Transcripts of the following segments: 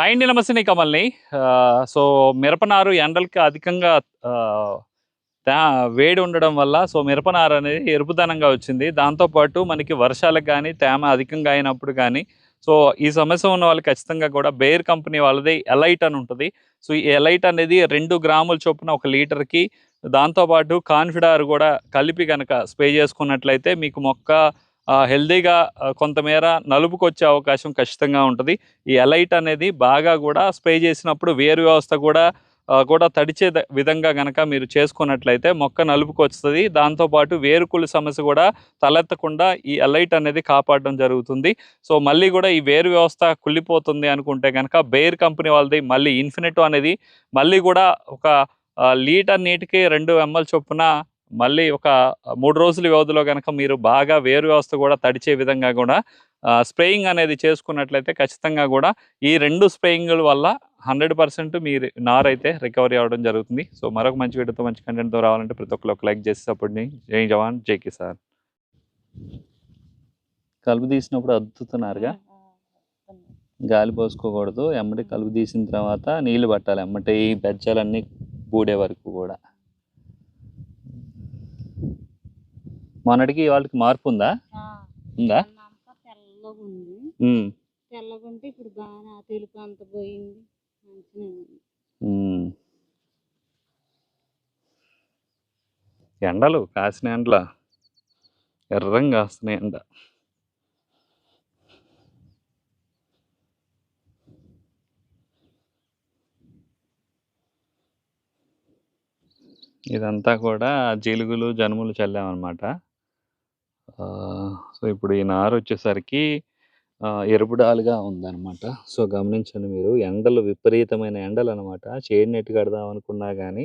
Hi అండి నమస్తే కమల్ని. So మిరపనారు ఎండలకి అధికంగా వేడి ఉండడం వల్ల సో మిరపనారు అనేది ఎరుపుదనంగా వచ్చింది. దాంతోపాటు మనకి వర్షాలకు కానీ తేమ అధికంగా అయినప్పుడు కానీ సో ఈ సమస్య ఉన్న వాళ్ళు ఖచ్చితంగా కూడా బేర్ కంపెనీ వాళ్ళది ఎలైట్ అని ఉంటుంది. సో ఈ ఎలైట్ అనేది రెండు గ్రాముల చొప్పున ఒక లీటర్కి దాంతోపాటు కాన్ఫిడార్ కూడా కలిపి కనుక స్ప్రే చేసుకున్నట్లయితే మీకు మొక్క హెల్దీగా కొంతమేర నలుపుకు వచ్చే అవకాశం ఖచ్చితంగా ఉంటుంది. ఈ ఎలైట్ అనేది బాగా కూడా స్ప్రే చేసినప్పుడు వేరు వ్యవస్థ కూడా కూడా తడిచే విధంగా కనుక మీరు చేసుకున్నట్లయితే మొక్క నలుపుకు వస్తుంది దాంతోపాటు వేరుకుళ్ళు సమస్య కూడా తలెత్తకుండా ఈ అలైట్ అనేది కాపాడడం జరుగుతుంది. సో మళ్ళీ కూడా ఈ వేరు వ్యవస్థ కుళ్ళిపోతుంది అనుకుంటే కనుక బెయిర్ కంపెనీ వాళ్ళది మళ్ళీ ఇన్ఫినిటో అనేది మళ్ళీ కూడా ఒక లీటర్ నీటికి రెండు ఎంఎల్ చొప్పున మళ్ళీ ఒక మూడు రోజుల వ్యవధిలో కనుక మీరు బాగా వేరు వ్యవస్థ కూడా తడిచే విధంగా కూడా స్ప్రేయింగ్ అనేది చేసుకున్నట్లయితే ఖచ్చితంగా కూడా ఈ రెండు స్ప్రేయింగ్ల వల్ల హండ్రెడ్ పర్సెంట్ మీరు నారైతే రికవరీ అవ్వడం జరుగుతుంది. సో మరొక మంచి వీడియోతో మంచి కంటెంట్తో రావాలంటే ప్రతి ఒక్కరు ఒక లైక్ చేసి సపోర్ట్ని జై జవాన్ జై కిసాన్. కలుపు తీసినప్పుడు అద్దుతున్నారుగా. గాలి పోసుకోకూడదు. ఎమ్మటి కలుపు తీసిన తర్వాత నీళ్ళు పట్టాలి. ఎమ్మటి ఈ బెజ్జాలన్నీ బూడే వరకు కూడా. మొన్నటికి వాళ్ళకి మార్పు ఉందా? ఉందా? అంతా తెల్లగా ఉంది. ఉమ్, తెల్లగా ఉంటే ఇప్పుడు బాగా తెలుపు అంత పోయింది. ఎండలు కాసిన ఎండల? ఎర్రంగా కాస్తున్నాయి ఎండ. ఇదంతా కూడా జీలుగులు జనుములు చల్లామన్నమాట. సో ఇప్పుడు ఈ నారు వచ్చేసరికి ఎరుపుడాలుగా ఉందన్నమాట. సో గమనించండి మీరు ఎండలు విపరీతమైన ఎండలు అనమాట షేడ్ నెట్ కడదాం అనుకున్నా కానీ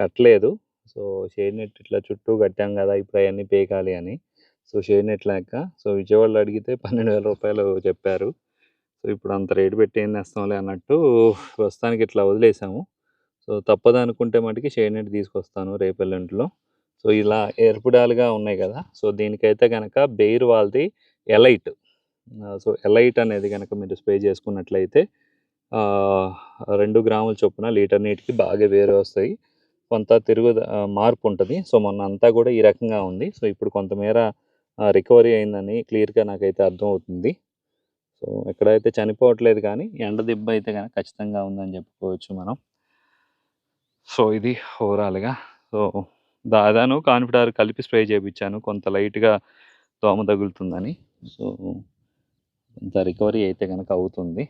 కట్టలేదు. సో షేడ్ నెట్ ఇట్లా చుట్టూ కట్టాం కదా ఇప్పుడు అవన్నీ పేకాలి అని. సో షేడ్ నెట్ లేక సో విజయవాడలో అడిగితే పన్నెండు వేల రూపాయలు చెప్పారు. సో ఇప్పుడు అంత రేటు పెట్టి ఏం తెస్తాంలే అన్నట్టు ప్రస్తుతానికి ఇట్లా వదిలేసాము. సో తప్పదనుకుంటే మటుకి షేడ్ నెట్ తీసుకొస్తాను రేపెల్లుంటిలో. సో ఇలా ఎరుపుడాలుగా ఉన్నాయి కదా! సో దీనికైతే కనుక బెయిర్ వాళ్ళది ఎలైట్. సో ఎలైట్ అనేది కనుక మీరు స్ప్రే చేసుకున్నట్లయితే రెండు గ్రాముల చొప్పున లీటర్ నీటికి బాగా వేరు వస్తాయి. కొంత తిరుగు మార్పు ఉంటుంది. సో మొన్న అంతా కూడా ఈ రకంగా ఉంది. సో ఇప్పుడు కొంతమేర రికవరీ అయిందని క్లియర్గా నాకైతే అర్థమవుతుంది. సో ఎక్కడైతే చనిపోవట్లేదు కానీ ఎండ దెబ్బ అయితే కానీ ఖచ్చితంగా ఉందని చెప్పుకోవచ్చు మనం. సో ఇది ఓవరాల్గా. సో దాదాను కాన్ఫిడార్ కలిపి స్ప్రే చేయించాను కొంత లైట్గా దోమ తగులుతుందని. సో కొంత రికవరీ అయితే కనుక అవుతుంది.